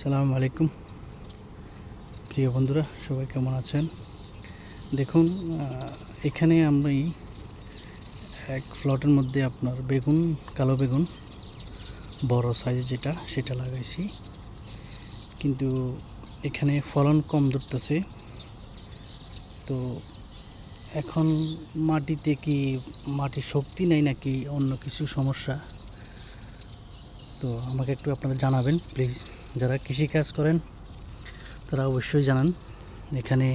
সালাম আলাইকুম। প্রিয় বন্ধুরা, সবাই কেমন আছেন? দেখুন এখানে আমি এক ফ্লটের মধ্যে আপনার বেগুন, কালো বেগুন, বড় সাইজ যেটা, সেটা লাগাইছি। কিন্তু এখানে ফলন কম ধরতেছে। তো এখন মাটিতে কি মাটির শক্তি নেই নাকি অন্য কিছু সমস্যা? তো আমাকে একটু আপনারা জানাবেন প্লিজ যারা কৃষি কাজ করেন, তারা অবশ্যই জানান এখানে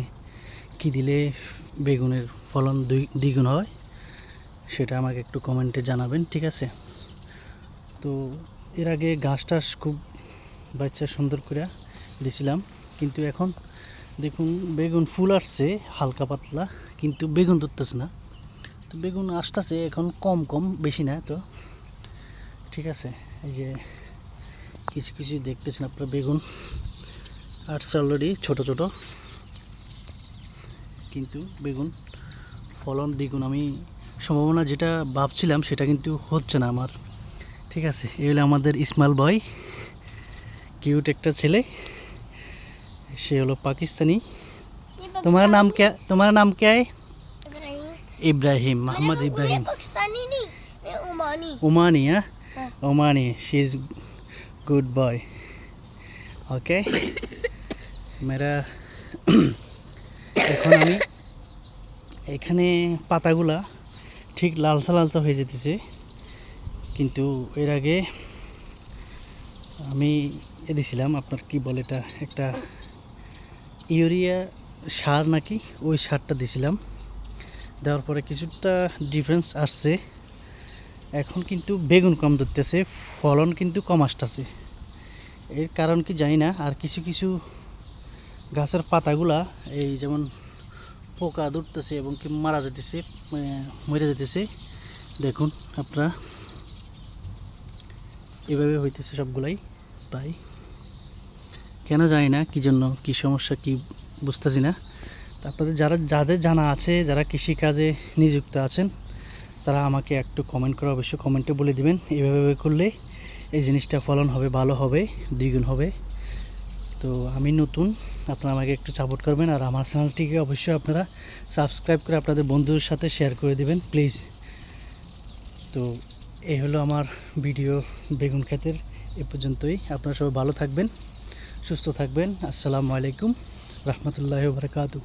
কি দিলে বেগুনের ফলন দুই দ্বিগুণ হয়, সেটা আমাকে একটু কমেন্টে জানাবেন, ঠিক আছে? তো এর আগে গাছ টাছ খুব বাচ্চা সুন্দর করে দিয়েছিলাম কিন্তু এখন দেখুন বেগুন ফুল আসছে, হালকা পাতলা, কিন্তু বেগুন ধরতেছে না। তো বেগুন আসতেছে এখন কম কম, বেশি না তো, ঠিক আছে? এই যে কিছু কিছু দেখতেছেন আপনারা বেগুন। আটশো অলরেডি ছোট ছোট। কিন্তু বেগুন ফলন দ্বিগুণ। আমি সম্ভাবনা যেটা ভাবছিলাম সেটা কিন্তু হচ্ছে না আমার। ঠিক আছে এই হলো আমাদের ইসমাল বয় কিউট একটা ছেলে। সে হলো পাকিস্তানি। তোমার নাম কে তোমার নাম কে? ইব্রাহিম। মোহাম্মদ ইব্রাহিম। ওমানি হ্যাঁ? Omani she is good boy. Okay? মেরা এখন আমি এখানে পাতাগুলা ঠিক লালসা লালসা হয়ে যেতেছে। কিন্তু এর আগে আমি এ দিছিলাম, আপনার কি বলে এটা? একটা ইউরিয়া সার নাকি? ওই সারটা দিছিলাম। দেওয়ার পরে কিছুটা ডিফারেন্স আসছে। এখন কিন্তু বেগুন কম ধরতেছে, ফলন কিন্তু কম আসতেছে। এর কারণ কি জানি না, আর কিছু কিছু গাছের পাতাগুলা এই যেমন পোকা ধরতেছে এবং কি মারা যেতেছে মরে যেতেছে দেখুন আপনারা, এভাবে হইতেছে সবগুলাই প্রায় কেন জানি না, কি জন্য, কি সমস্যা, কি বুঝতেছি না। তারপরে যারা, যাদের জানা আছে, যারা কৃষিকাজে নিযুক্ত আছেন, তারা আমাকে একটু কমেন্ট করে অবশ্যই কমেন্টে বলে দিবেন। এভাবে করলে এই জিনিসটা ফলন হবে, ভালো হবে, দ্বিগুণ হবে। তো আমি নতুন, আপনারা আমাকে একটু সাপোর্ট করবেন আর আমার চ্যানেলটিকে অবশ্যই আপনারা সাবস্ক্রাইব করে আপনাদের বন্ধুদের সাথে শেয়ার করে দিবেন প্লিজ তো এই হলো আমার ভিডিও বেগুন ক্ষেতের এ পর্যন্তই। আপনারা সবাই ভালো থাকবেন, সুস্থ থাকবেন। আসসালামু আলাইকুম, রহমতুল্লাহ বারকাতু